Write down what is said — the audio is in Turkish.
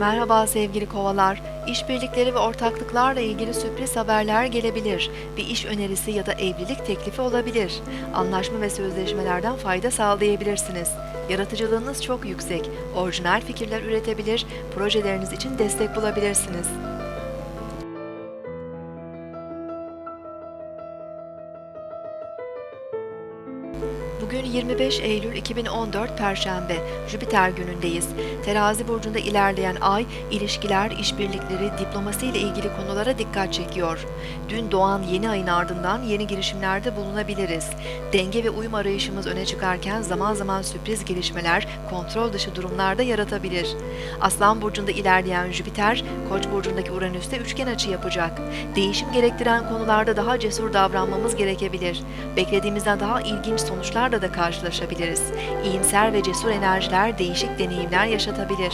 Merhaba sevgili kovalar. İşbirlikleri ve ortaklıklarla ilgili sürpriz haberler gelebilir. Bir iş önerisi ya da evlilik teklifi olabilir. Anlaşma ve sözleşmelerden fayda sağlayabilirsiniz. Yaratıcılığınız çok yüksek. Orijinal fikirler üretebilir, projeleriniz için destek bulabilirsiniz. Bugün 25 Eylül 2014 Perşembe, Jüpiter günündeyiz. Terazi burcunda ilerleyen ay, ilişkiler, işbirlikleri, diplomasi ile ilgili konulara dikkat çekiyor. Dün doğan yeni ayın ardından yeni girişimlerde bulunabiliriz. Denge ve uyum arayışımız öne çıkarken zaman zaman sürpriz gelişmeler, kontrol dışı durumlarda yaratabilir. Aslan burcunda ilerleyen Jüpiter, Koç burcundaki Uranüs'te üçgen açı yapacak. Değişim gerektiren konularda daha cesur davranmamız gerekebilir. Beklediğimizden daha ilginç sonuçlarla da karşılaşabiliriz. İyimser ve cesur enerjiler değişik deneyimler yaşatabilir.